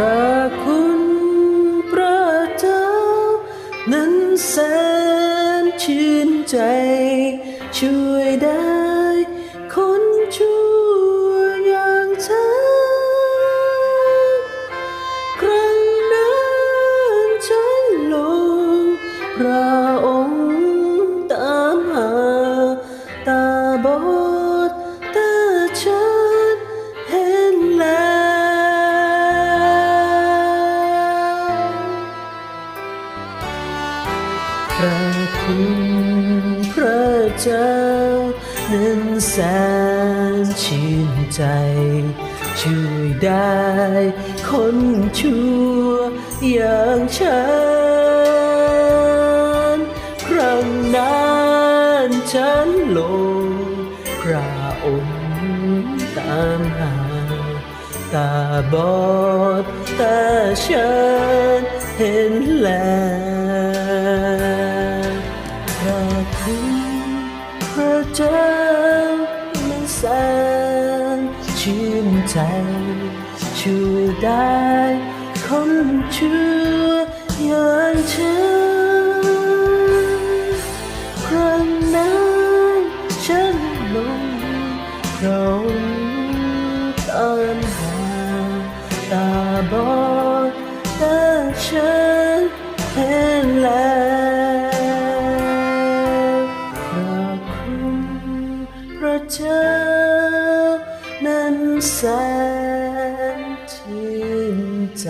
พระคุณพระเจ้า นั้นแสนชื่นใจ ช่วยได้คนชั่วอย่างฉันครั้งนั้นฉันลงพระองค์ตามหาตาบอด พระคุณพระเจ้านั้นแสนชื่นใจ ช่วยได้คนชั่วอย่างฉันครั้งนั้นฉันลงพระองค์ตามหา ตาบอดต่ฉันเห็นแล้ว แสนชื่นใจช่วยได้คนชั่วอย่างฉันครั้งนั้นฉันลงเราตามหาตาบอดแต่ฉันเห็นแล้ว นั้นแสนชื่นใจ